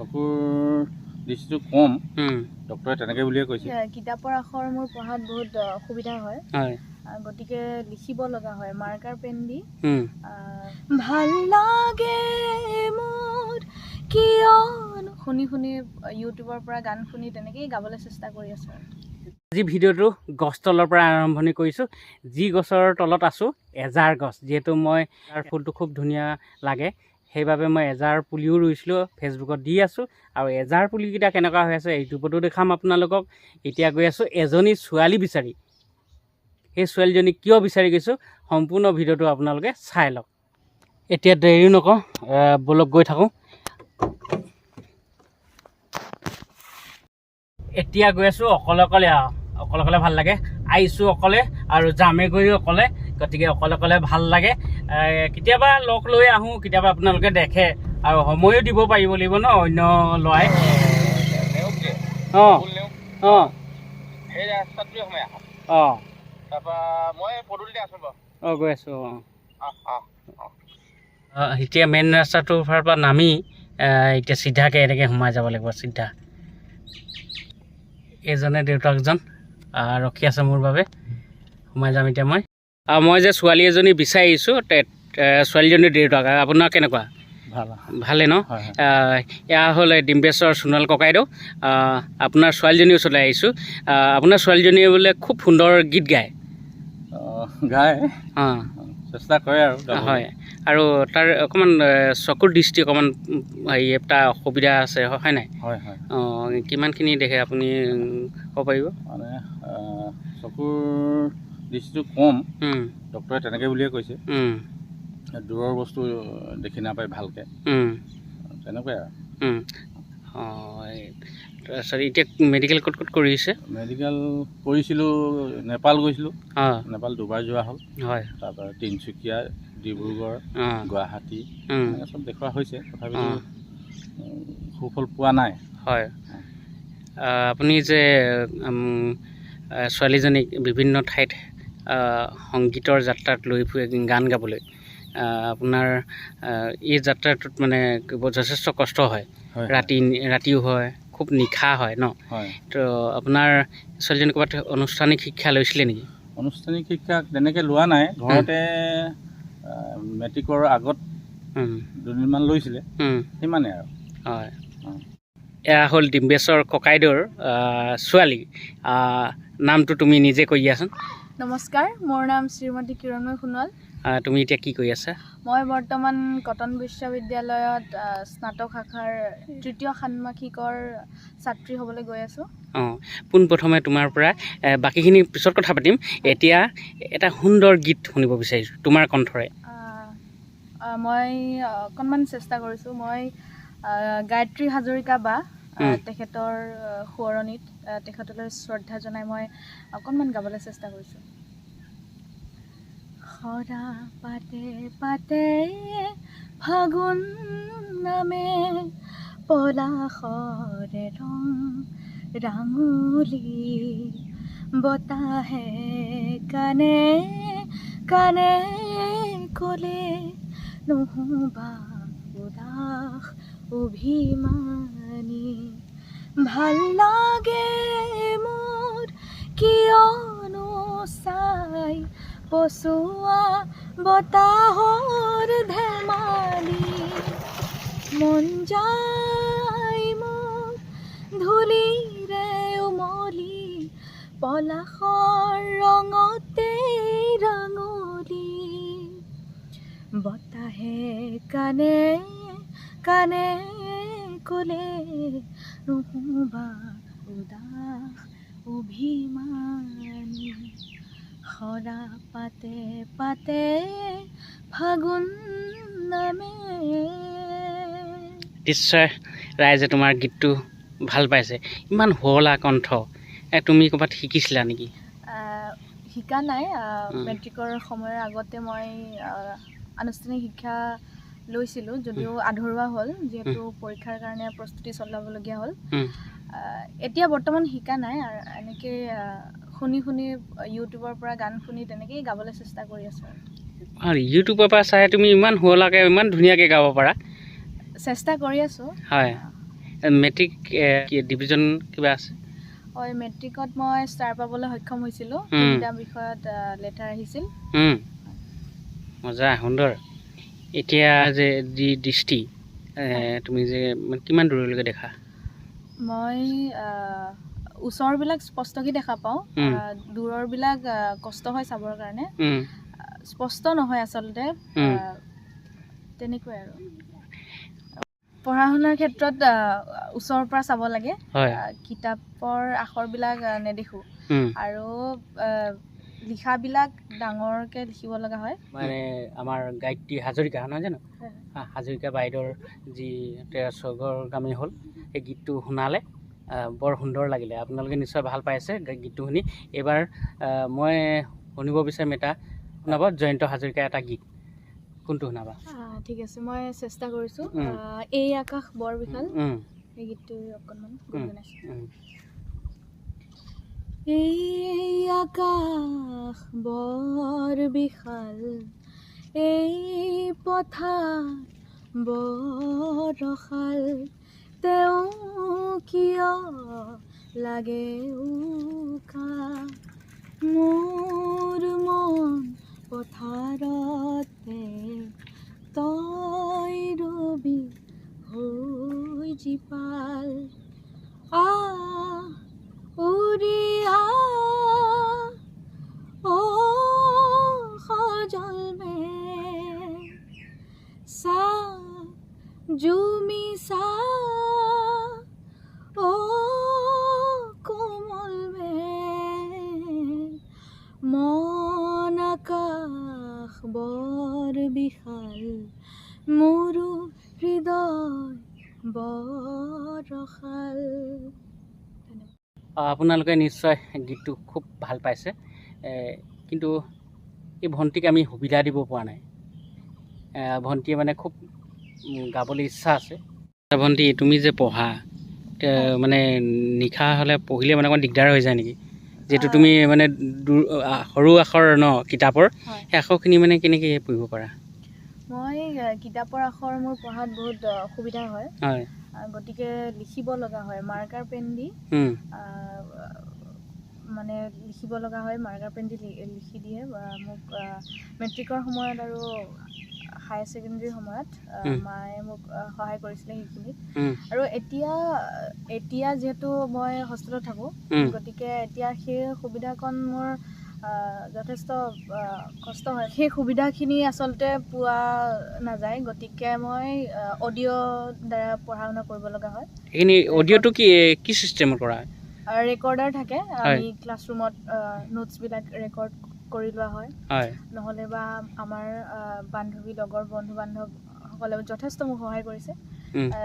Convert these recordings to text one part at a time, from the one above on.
চকুৰ দৃষ্টিটো কম। ডক্টৰে তেনেকৈ বুলিয়ে কৈছে। কিতাপৰ আখৰ মোৰ পঢ়াত বহুত অসুবিধা হয়। গতিকে লিখিব লগা হয় মাৰ্কাৰ পেন দি। ভাল লাগে মোৰ কিয়নো শুনি শুনি ইউটিউবৰ পৰা গান শুনি তেনেকেই গাবলৈ চেষ্টা কৰি আছোঁ। আজি ভিডিঅ'টো গছ তলৰ পৰা আৰম্ভণি কৰিছোঁ। যি গছৰ তলত আছোঁ এজাৰ গছ যিহেতু মই তাৰ ফুলটো খুব ধুনীয়া লাগে। সেইবাবে মই এজাৰ পুলিও ৰুইছিলোঁ ফেচবুকত দি আছোঁ। আৰু এজাৰ পুলিকেইটা কেনেকুৱা হৈ আছে ইউটিউবতো দেখাম আপোনালোকক। এতিয়া গৈ আছোঁ এজনী ছোৱালী বিচাৰি। সেই ছোৱালীজনী কিয় বিচাৰি গৈছোঁ সম্পূৰ্ণ ভিডিঅ'টো আপোনালোকে চাই লওক। এতিয়া দেৰি নকওঁ ব'লক গৈ থাকোঁ। এতিয়া গৈ আছোঁ অকলে অকলে আৰু। অকলে অকলে ভাল লাগে। আহিছোঁ অকলে আৰু যামে গৈও অকলে গতিকে অকলে অকলে ভাল লাগে। কেতিয়াবা লগ লৈ আহোঁ কেতিয়াবা আপোনালোকে দেখে আৰু সময়ো দিব পাৰিব লাগিব ন অন্য ল'ৰাই। অঁ। অঁ। অঁ। গৈ আছোঁ অঁ এতিয়া মেইন ৰাস্তাটোৰ ফালৰ পৰা নামি এতিয়া চিধাকৈ এনেকৈ সোমাই যাব লাগিব চিধা। এইজনে দেউতাকজন। ৰখি আছে মোৰ বাবে। সোমাই যাম এতিয়া মই। আৰু মই যে ছোৱালী এজনী বিচাৰি আহিছোঁ তে- এ, ছোৱালীজনীৰ দেউতাক আপোনাৰ কেনেকুৱা? ভাল ভালে ন? এয়া হ'ল ডিম্বেশ্বৰ সোণোৱাল ককাইদেউ। আপোনাৰ ছোৱালীজনীৰ ওচৰলৈ আহিছোঁ। আহ, আপোনাৰ ছোৱালীজনীয়ে বোলে খুব সুন্দৰ গীত গায়। গায়। অঁ চেষ্টা কৰে আৰু। হয়। আৰু তাৰ অকণমান চকুৰ দৃষ্টি অকণমান হেৰি এটা অসুবিধা আছে হয় নাই? হয় হয়। অঁ কিমানখিনি দেখে আপুনি ক'ব পাৰিব? মানে চকুৰ দৃষ্টিটো কম। ডক্টৰে তেনেকৈ বুলিয়ে কৈছে। দূৰৰ বস্তু দেখি নাপায় ভালকৈ। তেনেকুৱাই আৰু। অঁ তাৰপিছত এতিয়া মেডিকেল ক'ত ক'ত কৰিছে মেডিকেল কৰিছিলোঁ নেপাল গৈছিলোঁ। নেপাল দুবাৰ যোৱা হ'ল। হয়। তাৰপৰা তিনিচুকীয়া ডিব্ৰুগড় গুৱাহাটী চব দেখুওৱা হৈছে। তথাপিতো সুফল পোৱা নাই। হয়। আপুনি যে ছোৱালীজনীক বিভিন্ন ঠাইত সংগীতৰ যাত্ৰাত লৈ ফুৰে গান গাবলৈ আপোনাৰ এই যাত্ৰাটোত মানে যথেষ্ট কষ্ট হয়। ৰাতি ৰাতিও হয় খুব নিশা হয় ন? হয়। তো আপোনাৰ ছোৱালীজনী ক'ৰবাত আনুষ্ঠানিক শিক্ষা লৈছিলে নেকি? আনুষ্ঠানিক শিক্ষা তেনেকৈ লোৱা নাই। ঘৰতে মেট্ৰিকৰ আগত দুদিনমান লৈছিলে। সিমানেই আৰু। হয়। এয়া হ'ল ডিম্বেশ্বৰ ককাইদেউৰ ছোৱালী। নামটো তুমি নিজে কৈ দিয়াচোন। নমস্কাৰ মোৰ নাম শ্ৰীমতী কিৰণময় সোণোৱাল। তুমি এতিয়া কি কৰি আছা? মই বৰ্তমান কটন বিশ্ববিদ্যালয়ত স্নাতক শাখাৰ তৃতীয় ষাণ্মাসিকৰ ছাত্ৰী হ'বলৈ গৈ আছোঁ। অঁ পোনপ্ৰথমে তোমাৰ পৰা বাকীখিনি পিছত কথা পাতিম। এতিয়া এটা সুন্দৰ গীত শুনিব বিচাৰিছোঁ তোমাৰ কণ্ঠৰে। মই অকণমান চেষ্টা কৰিছোঁ মই গায়ত্ৰী হাজৰিকা বা। তেখেতৰ সোঁৱৰণিত তেখেতলৈ শ্ৰদ্ধা জনাই মই অকণমান গাবলৈ চেষ্টা কৰিছোঁ সৰা পাতে পাতে ফাগুন নামে পলাশৰে ৰং ৰাঙলী বতাহে কানে কানে কলে নহবা উদাস অভিমানী। ভালো লাগে মোৰ কিয়নো চাই পচোৱা বতাহৰ ধেমালি। মন যায় মোৰ ধূলিৰে উমলি। পলাশৰ ৰঙতে ৰাঙলী বতাহে কানে কানে কলে নহবা উদাস অভিমানী। সৰা পাতে পাতে ফাগুন নামে। নিশ্চয় ৰাইজে তোমাৰ গীতটো ভাল পাইছে। ইমান শুৱলা কণ্ঠ। তুমি ক'ৰবাত শিকিছিলা নেকি? আহ, শিকা নাই। আহ। মেট্ৰিকৰ সময়ৰ আগতে মই আহ, আনুষ্ঠানিক শিক্ষা লৈছিলোঁ যদিও আধৰুৱা হ'ল যিহেতু পৰীক্ষাৰ কাৰণে প্ৰস্তুতি চলাবলগীয়া হ'ল। এতিয়া বৰ্তমান শিকা নাই এনেকৈ শুনি শুনি ইউটিউবৰ পৰা গান শুনি তেনেকেই গাবলৈ চেষ্টা কৰি আছোঁ আৰু। ইউটিউবৰ পৰা চাই তুমি ইমান শুৱলাকৈ ইমান ধুনীয়াকৈ গাব পাৰা। চেষ্টা কৰি আছোঁ। হয়। মেট্ৰিক ডিভিজন কিবা আছে? হয় মেট্ৰিকত মই ষ্টাৰ পাবলৈ সক্ষম হৈছিলোঁ। তিনিটা বিষয়ত লেটাৰ আহিছিল। মজা সুন্দৰ। এতিয়া যে যি দৃষ্টি তুমি যে মানে কিমান দূৰলৈকে দেখা? মই ওচৰবিলাক স্পষ্টকৈ দেখা পাওঁ। দূৰৰবিলাক কষ্ট হয় চাবৰ কাৰণে। স্পষ্ট নহয় আচলতে। তেনেকুৱাই আৰু। পঢ়া শুনাৰ ক্ষেত্ৰত ওচৰৰ পৰা চাব লাগে। কিতাপৰ আখৰবিলাক নেদেখোঁ। আৰু লিখাবিলাক ডাঙৰকৈ লিখিব লগা হয়। মানে আমাৰ গায়ত্ৰী হাজৰিকা নহয় জানো? হাজৰিকা বাইদেউৰ যি তেৰ স্বৰ্গগামী হ'ল সেই গীতটো শুনালে বৰ সুন্দৰ লাগিলে। আপোনালোকে নিশ্চয় ভাল পাইছে গীতটো শুনি। এইবাৰ মই শুনিব বিচাৰিম এটা শুনাব জয়ন্ত হাজৰিকাৰ এটা গীত। কোনটো শুনাবা? ঠিক আছে মই চেষ্টা কৰিছোঁ। এই আকাশ বৰ বিশাল। সেই গীতটো অকণমান। এই আকাশ বৰ বিশাল, এই পথাৰ বৰ ৰসাল তেওঁ কিয় লাগে উকা মোৰ মন পথাৰতে তই ৰবি হৈ জীপাল। আহ উৰি আহ ও সজল মেঘ চা জুমি চা ও কোমল মেঘ মন আকাশ বৰ বিশাল মোৰো হৃদয় বৰ ৰসাল আহ, আপোনালোকে নিশ্চয় গীতটো খুব ভাল পাইছে। কিন্তু এই ভণ্টিক আমি সুবিধা দিব পৰা নাই। ভণ্টিয়ে মানে খুব গাবলৈ ইচ্ছা আছে। ভণ্টি তুমি যে পঢ়া মানে নিশা হ'লে পঢ়িলে মানে অকণমান দিগদাৰ হৈ যায় নেকি? যিহেতু। তুমি মানে দূৰ সৰু আখৰ ন কিতাপৰ সেই আখৰখিনি মানে কেনেকৈ পঢ়িব পাৰা? মই কিতাপৰ আখৰ মোৰ পঢ়াত বহুত অসুবিধা হয়। হয়। গতিকে লিখিব লগা হয় মাৰ্কাৰ পেন দি মানে লিখিব লগা হয় মাৰ্কাৰ পেন দি লিখি দিয়ে মোক মেট্ৰিকৰ সময়ত আৰু হায়াৰ ছেকেণ্ডেৰীৰ সময়ত। মায়ে মোক সহায় কৰিছিলে সেইখিনিত। আৰু এতিয়া এতিয়া যিহেতু মই হোষ্টেলত থাকোঁ গতিকে এতিয়া সেই সুবিধাকণ মোৰ যথেষ্ট কষ্ট হয়। সেই সুবিধাখিনি আচলতে পোৱা নাযায়। গতিকে মই অডিঅ' দ্বাৰা পঢ়া শুনা কৰিব লগা হয়। এইখিনি অডিঅ'টো কি কি ছিষ্টেমত কৰা? হয় ৰেকৰ্ডাৰ থাকে। আমি ক্লাছৰুমত নোটছবিলাক ৰেকৰ্ড কৰি লোৱা হয়। নহ'লে বা আমাৰ বান্ধৱী লগৰ বন্ধু বান্ধৱসকলেও যথেষ্ট মোক সহায় কৰিছে।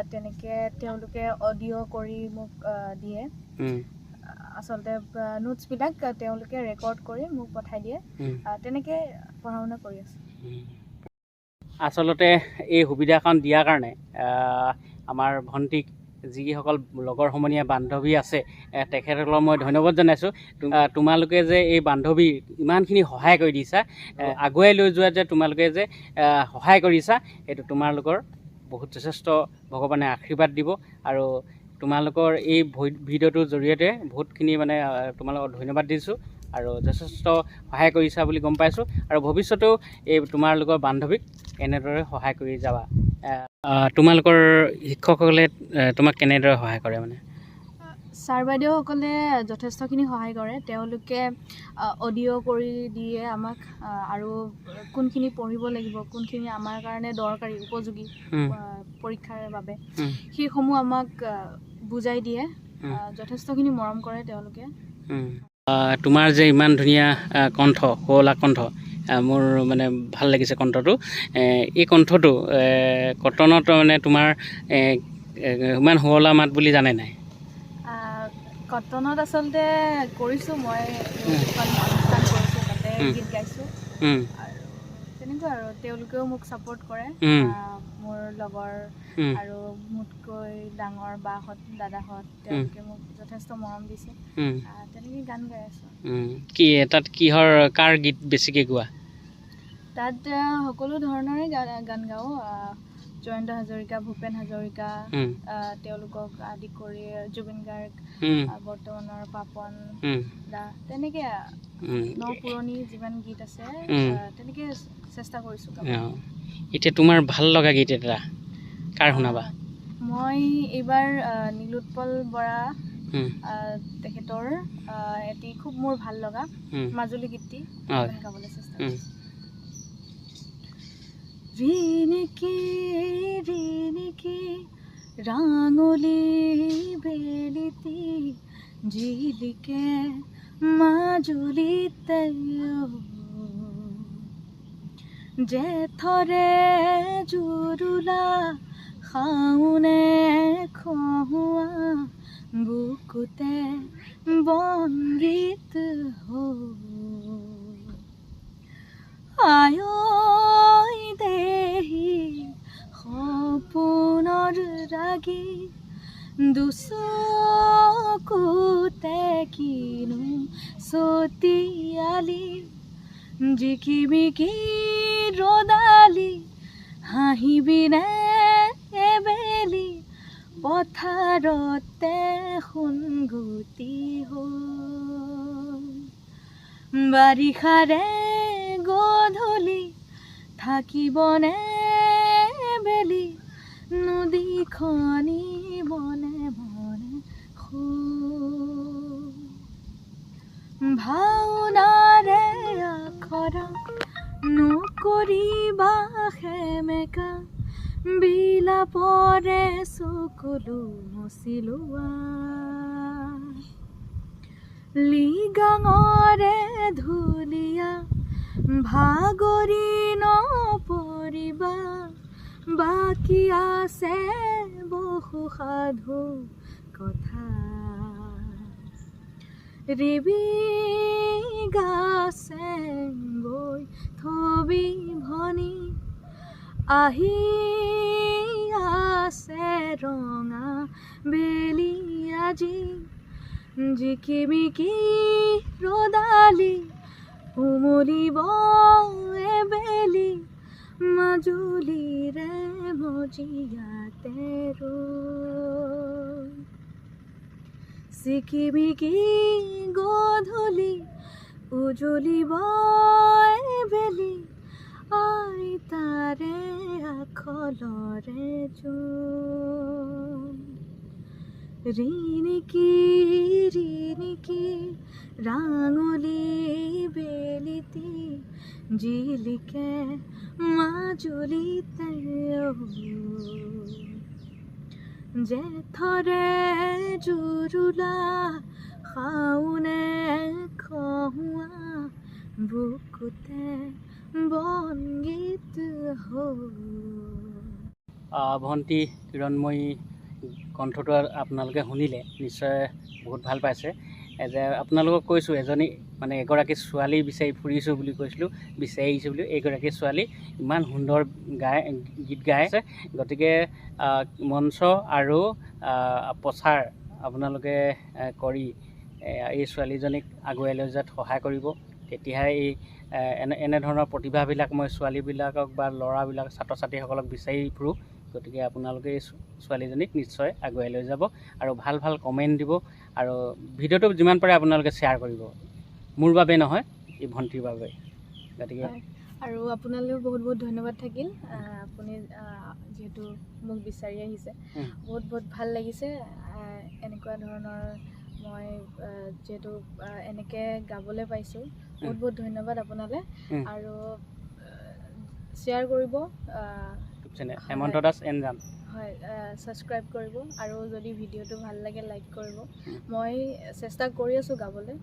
তেনেকৈ তেওঁলোকে অডিঅ' কৰি মোক দিয়ে। আচলতে নোটছবিলাক তেওঁলোকে ৰেকৰ্ড কৰি মোক পঠাই দিয়ে। তেনেকৈ পঢ়া শুনা কৰি আছোঁ। আচলতে এই সুবিধাখন দিয়াৰ কাৰণে আমাৰ ভণ্টিক যিসকল লগৰ সমনীয়া বান্ধৱী আছে তেখেতসকলক মই ধন্যবাদ জনাইছোঁ। তোমালোকে যে এই বান্ধৱী ইমানখিনি সহায় কৰি দিছা আগুৱাই লৈ যোৱা যে তোমালোকে যে সহায় কৰিছা সেইটো তোমালোকৰ বহুত যথেষ্ট ভগৱানে আশীৰ্বাদ দিব আৰু তোমালোকৰ এই ভিডিঅ'টোৰ জৰিয়তে বহুতখিনি মানে তোমালোকক ধন্যবাদ দিছোঁ আৰু যথেষ্ট সহায় কৰিছা বুলি গম পাইছোঁ আৰু ভৱিষ্যতেও এই তোমালোকৰ বান্ধৱীক এনেদৰে সহায় কৰি যাবা। তোমালোকৰ শিক্ষকসকলে তোমাক কেনেদৰে সহায় কৰে মানে? ছাৰ বাইদেউসকলে যথেষ্টখিনি সহায় কৰে। তেওঁলোকে অডিঅ' কৰি দিয়ে আমাক আৰু কোনখিনি পঢ়িব লাগিব কোনখিনি আমাৰ কাৰণে দৰকাৰী উপযোগী পৰীক্ষাৰ বাবে। সেইসমূহ আমাক বুজাই দিয়ে যথেষ্টখিনি মৰম কৰে তেওঁলোকে। তোমাৰ যে ইমান ধুনীয়া কণ্ঠ শুৱলা কণ্ঠ মোৰ মানে ভাল লাগিছে কণ্ঠটো। এই কণ্ঠটো কটনত মানে তোমাৰ ইমান শুৱলা মাত বুলি জানে নাই? কটনত আচলতে কৰিছোঁ মই। গীত গাইছোঁ। তেনেকুৱা আৰু তেওঁলোকেও মোক ছাপোৰ্ট কৰে। মোৰ লগৰ আৰু মোতকৈ ডাঙৰ বাহঁত দাদাহঁত তেওঁলোকে মোক যথেষ্ট মৰম দিছে। তেনেকৈ গান গাই আছোঁ। কি তাত কিহৰ কাৰ গীত বেছিকৈ গোৱা? তাত সকলো ধৰণৰে গান গাওঁ। জয়ন্ত হাজৰিকা ভূপেন হাজৰিকা তেওঁলোকক আদি কৰি জুবিন গাৰ্গ বৰ্তমানৰ পাপন দা তেনেকে। ন পুৰণি যিমান গীত আছে তেনেকে চেষ্টা কৰিছোঁ। এতিয়া তোমাৰ ভাল লগা গীত এটা কাৰ শুনাবা? মই এইবাৰ নীলোৎপল বৰা তেখেতৰ এটি খুব মোৰ ভাল লগা মাজুলী গীতটি। গাবলৈ চেষ্টা। কৰিছোঁ। রিনিকে রিনিকে রাঙলি বেলিতি জিলিকে মাজুলি তৈয় জেথরে জুরুলা খাউনে খোয়া বুকুতে বন্দিত হো আয়ো লাগে দুসকু তেকিনু সতি আলি জিকিমিকি রোদালি হাহিবি এবেলি পথারতে শুনগুতি হারিষাৰে গধূলি থাকিবনে নদীখনি বনে বনে শুই। ভাওনাৰে আখৰা নকৰিবা সেমেকা বিলাপৰে চকুলো মচিলোৱা লিগাঙৰে ধুলীয়া ভাগৰি নপৰিবা বাকী আছে বহু সাধু কথা। ৰিবি গাছে গৈ থবি ভনী, আহি আছে ৰঙা বেলি আজি। জিকিমিকি ৰদালি উমলিব এবেলি মাজুলি রে মজিয়া তেরো। সিকিমিকি গধূলি উজলি বয় বেলি আই তারে আখলরে জোন। ঋণ কি ঋণ কি? রাঙলি বেলিতি জিলিকে মাজুলি জেথরে জুৰুলা খাওনে খোৱা বুকুতে বনগীত হ ভন্টি কিৰণময়ী কণ্ঠটো আপোনালোকে শুনিলে নিশ্চয় বহুত ভাল পাইছে। যে আপোনালোকক কৈছোঁ এজনী মানে এগৰাকী ছোৱালী বিচাৰি ফুৰিছোঁ বুলি কৈছিলোঁ বিচাৰি আহিছোঁ বুলি এইগৰাকী ছোৱালী ইমান সুন্দৰ গাই গীত গাই আছে। গতিকে মঞ্চ আৰু প্ৰচাৰ আপোনালোকে কৰি এই ছোৱালীজনীক আগুৱাই লৈ যোৱাত সহায় কৰিব। তেতিয়াহে এই এনে এনেধৰণৰ প্ৰতিভাবিলাক মই ছোৱালীবিলাকক বা ল'ৰাবিলাক ছাত্ৰ ছাত্ৰীসকলক বিচাৰি ফুৰোঁ। গতিকে আপোনালোকে এই ছোৱালীজনীক নিশ্চয় আগুৱাই লৈ যাব আৰু ভাল ভাল কমেণ্ট দিব আৰু ভিডিঅ'টো যিমান পাৰে আপোনালোকে শ্বেয়াৰ কৰিব। মোৰ বাবে নহয় এই ভণ্টিৰ বাবে। গতিকে। আৰু আপোনালৈও বহুত বহুত ধন্যবাদ থাকিল। আপুনি যিহেতু মোক বিচাৰি আহিছে। বহুত বহুত ভাল লাগিছে। এনেকুৱা ধৰণৰ মই যিহেতু এনেকৈ গাবলৈ পাইছোঁ। বহুত বহুত ধন্যবাদ আপোনালৈ। আৰু শ্বেয়াৰ কৰিব চেনেল হেমন্ত দাস এন জান হয় ছাবস্ক্ৰাইব কৰিব আৰু যদি ভিডিঅ'টো ভাল লাগে লাইক কৰিব। মই চেষ্টা কৰি আছোঁ গাবলৈ।